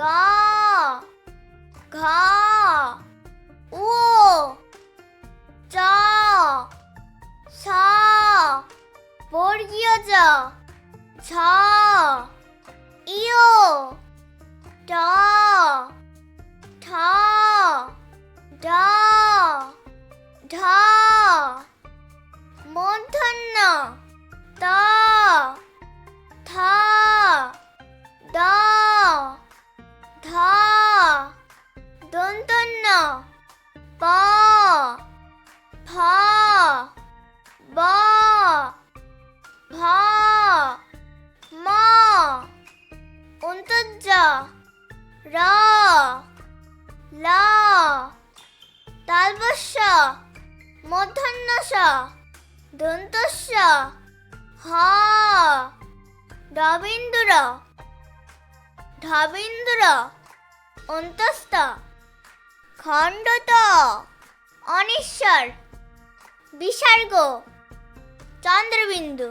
গ, ঘ, উ, চ ছ বর্গীয় জ ছ ইয়, ট, ঠ, ড ঢ মূর্ধন্য ত ধ। দন্তন্য। প। ফ। ব। ভ। ম। অন্তর্য। র। ল। তালবস্য। মূর্ধন্যস দন্তস্য। হ। রবীন্দ্র ধবেন্দ্র। অন্তস্থ। খণ্ডত। অনিশ্বর। বিসর্গ। চন্দ্রবিন্দু।